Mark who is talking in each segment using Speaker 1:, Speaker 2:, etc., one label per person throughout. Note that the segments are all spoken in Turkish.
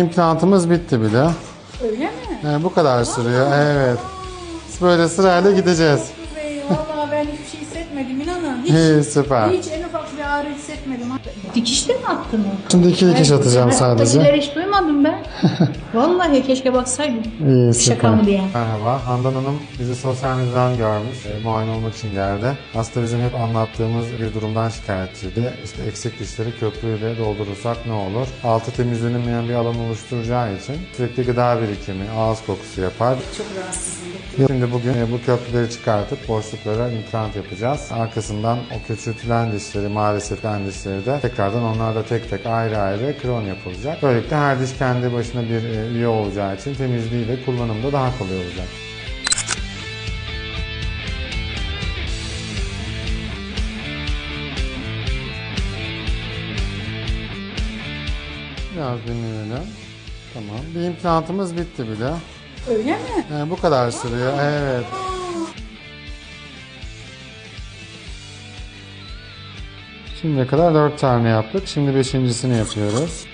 Speaker 1: İmplantımız bitti bile.
Speaker 2: Öyle mi?
Speaker 1: Yani bu kadar sürüyor. Evet. Böyle sırayla gideceğiz.
Speaker 2: Bey, Vallahi ben hiçbir şey hissetmedim inanın. Hiç,
Speaker 1: İyi süper.
Speaker 2: hiç en ufak bir ağrı hissetmedim. Dikişle mi attın o?
Speaker 1: Şimdi iki dikiş atacağım sadece.
Speaker 2: Alttakileri hiç duymadım ben. Vallahi keşke baksaydım.
Speaker 1: İyi
Speaker 2: Şaka mı diye.
Speaker 1: Merhaba. Handan Hanım bizi sosyal medyadan görmüş. E, muayene olmak için geldi. Aslında bizim hep anlattığımız bir durumdan şikayetçiydi. İşte eksik dişleri köprüyle doldurursak ne olur? Altı temizlenemeyen bir alan oluşturacağı için sürekli gıda birikimi, ağız kokusu yapar.
Speaker 2: Çok rahatsızım.
Speaker 1: Şimdi bugün e, bu köprüleri çıkartıp boşluklara implant yapacağız. Arkasından o küçültülen dişleri, maalesef dişleri de tekrardan onlarda tek tek ayrı ayrı kron yapılacak. Böylelikle her diş kendi başına bir e, üye olacağı için temizliği ve kullanımı da daha kolay olacak. Biraz dinleyelim. Tamam. Bir implantımız bitti bile.
Speaker 2: Öyle mi?
Speaker 1: Yani bu kadar sürüyor. Evet. Şimdiye kadar dört tane yaptık. Şimdi beşincisini yapıyoruz.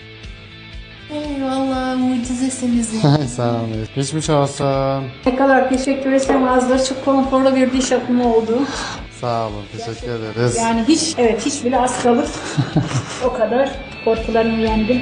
Speaker 2: Eyvallah mucizesiniz ya.
Speaker 1: Sağ olun. Geçmiş olsun.
Speaker 2: ne kadar teşekkür etsem azdır. Çok konforlu bir diş yapımı oldu.
Speaker 1: Sağ olun. Teşekkür ederiz.
Speaker 2: Yani hiç, evet hiç bile az kalır. o kadar korkularımı yendim.